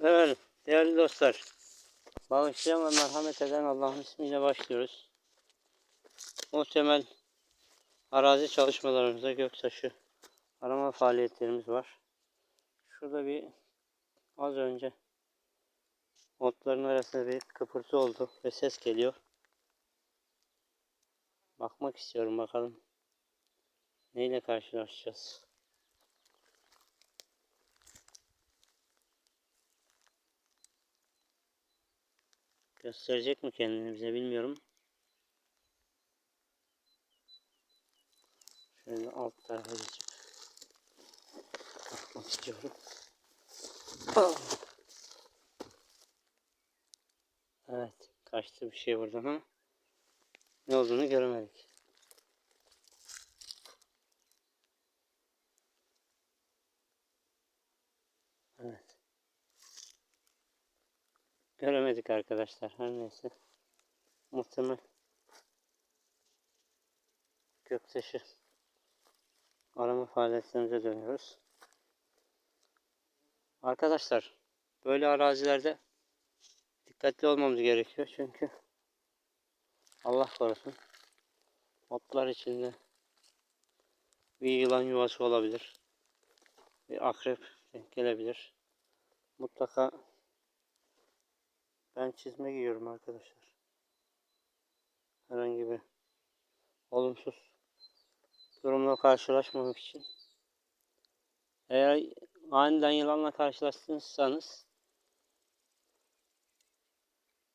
Evet değerli dostlar. Bağışlayan ve merhamet eden Allah'ın ismiyle başlıyoruz. Muhtemel arazi çalışmalarımızda göktaşı arama faaliyetlerimiz var. Şurada bir az önce otların arasında bir kıpırtı oldu ve ses geliyor. Bakmak istiyorum bakalım neyle karşılaşacağız. Gösterecek mi kendini bize bilmiyorum. Şöyle alt tarafa geçip bakmak istiyorum. Evet, kaçtı bir şey buradan ama ne olduğunu göremedik. Evet. Göremedik arkadaşlar. Her neyse. Muhtemel göktaşı arama faaliyetlerimize dönüyoruz. Arkadaşlar böyle arazilerde dikkatli olmamız gerekiyor çünkü Allah korusun otlar içinde bir yılan yuvası olabilir. Bir akrep gelebilir. Mutlaka ben çizme giyiyorum arkadaşlar. Herhangi bir olumsuz durumla karşılaşmamak için. Eğer aniden yılanla karşılaştıysanız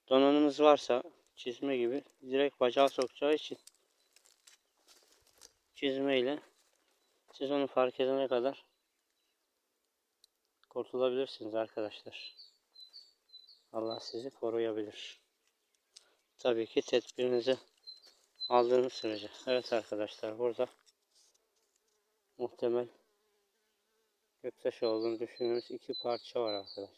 donanımız varsa çizme gibi direkt bacağı sokacağı için çizmeyle siz onu fark edene kadar kurtulabilirsiniz arkadaşlar. Allah sizi koruyabilir. Tabii ki tedbirinizi aldığınız sürece. Evet arkadaşlar burada muhtemel göktaşı olduğunu düşündüğümüz iki parça var arkadaşlar.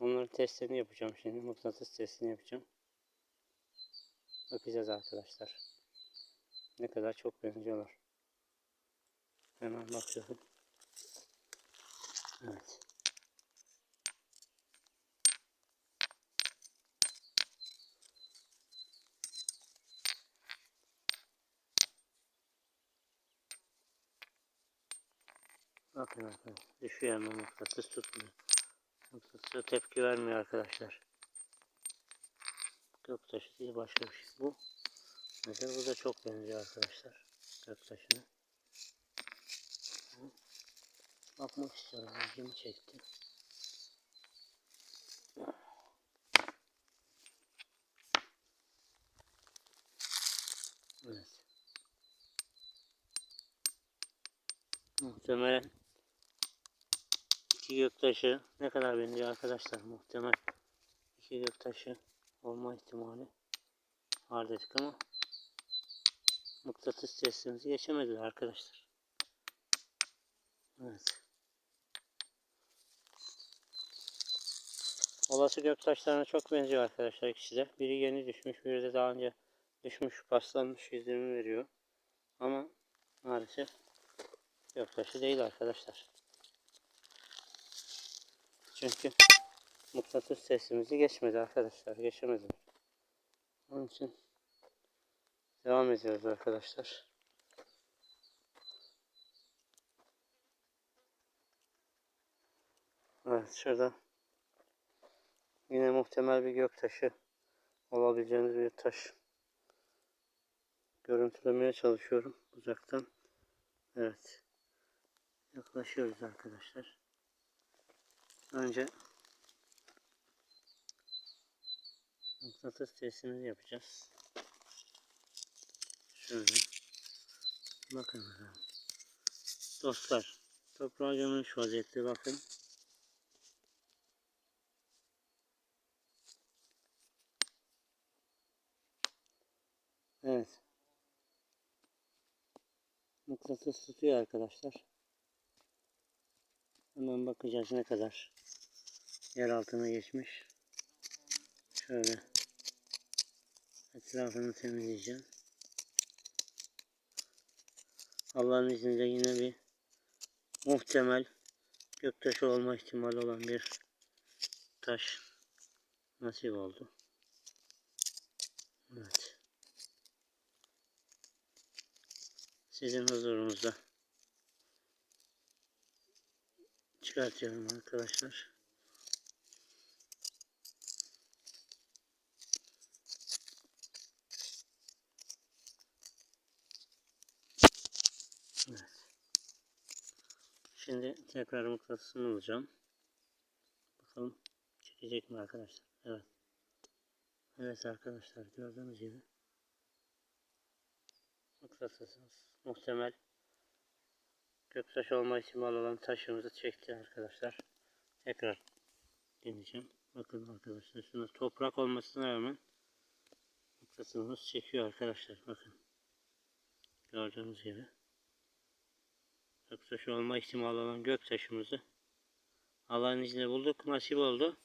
Onların testlerini yapacağım şimdi. Mıknatıs testini yapacağım. Bakacağız arkadaşlar. Ne kadar çok benziyorlar. Hemen bakıyorum. Evet. Bakın arkadaşlar. Düşüyor ama mıknatıs tutmuyor. Mıknatısa tepki vermiyor arkadaşlar. Göktaşı değil başka bir şey. Bu mesela bu da çok benziyor arkadaşlar. Göktaşına. Bakmak istiyorum. İlgimi çekti. Evet. Muhtemelen iki göktaşı ne kadar benziyor arkadaşlar muhtemel iki göktaşı olma ihtimali var dedik ama mıknatıs testimizi geçemediler arkadaşlar. Evet. Olası göktaşlarına çok benziyor arkadaşlar ikisi de. Biri yeni düşmüş, biri de daha önce düşmüş, paslanmış izlenimi veriyor. Ama maalesef göktaşı değil arkadaşlar. Çünkü mıknatıs testimizi geçmedi arkadaşlar. Geçemedi. Onun için devam ediyoruz arkadaşlar. Evet şurada yine muhtemel bir göktaşı olabileceğiniz bir taş görüntülemeye çalışıyorum uzaktan. Evet. Yaklaşıyoruz arkadaşlar. Önce mıknatıs testimizi yapacağız. Şöyle. Bakın. Dostlar. Toprağa gömülmüş vaziyette bakın. Evet. Mıknatıs tutuyor arkadaşlar. Hemen bakacağız ne kadar yer altına geçmiş. Şöyle etrafını temizleyeceğim. Allah'ın izniyle yine bir muhtemel göktaşı olma ihtimali olan bir taş nasip oldu. Evet. Sizin huzurunuzda çıkartıyorum arkadaşlar. Evet. Şimdi tekrar mıknatısını alacağım. Bakalım çekecek mi arkadaşlar? Evet. Evet arkadaşlar gördüğünüz gibi mıknatısımız muhtemel göktaş olma ihtimali olan taşımızı çekti arkadaşlar. Tekrar deneyeceğim. Bakın arkadaşlar şuna toprak olmasına rağmen mıknatısımız çekiyor arkadaşlar. Bakın. Gördüğünüz gibi. Göktaşı olma ihtimali olan göktaşımızı Allah'ın izniyle bulduk. Nasip oldu.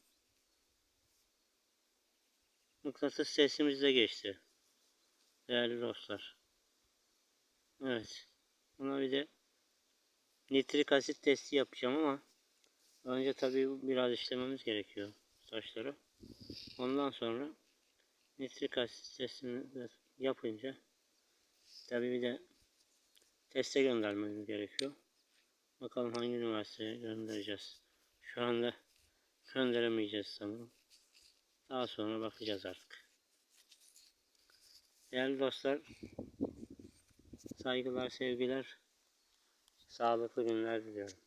Mıknatıs testimiz de geçti. Değerli dostlar. Evet. Buna bir de nitrik asit testi yapacağım ama önce tabii biraz işlememiz gerekiyor taşları. Ondan sonra nitrik asit testini yapınca tabii bir de teste göndermemiz gerekiyor. Bakalım hangi üniversiteye göndereceğiz. Şu anda gönderemeyeceğiz sanırım. Daha sonra bakacağız artık. Değerli dostlar, saygılar, sevgiler, sağlıklı günler diliyorum.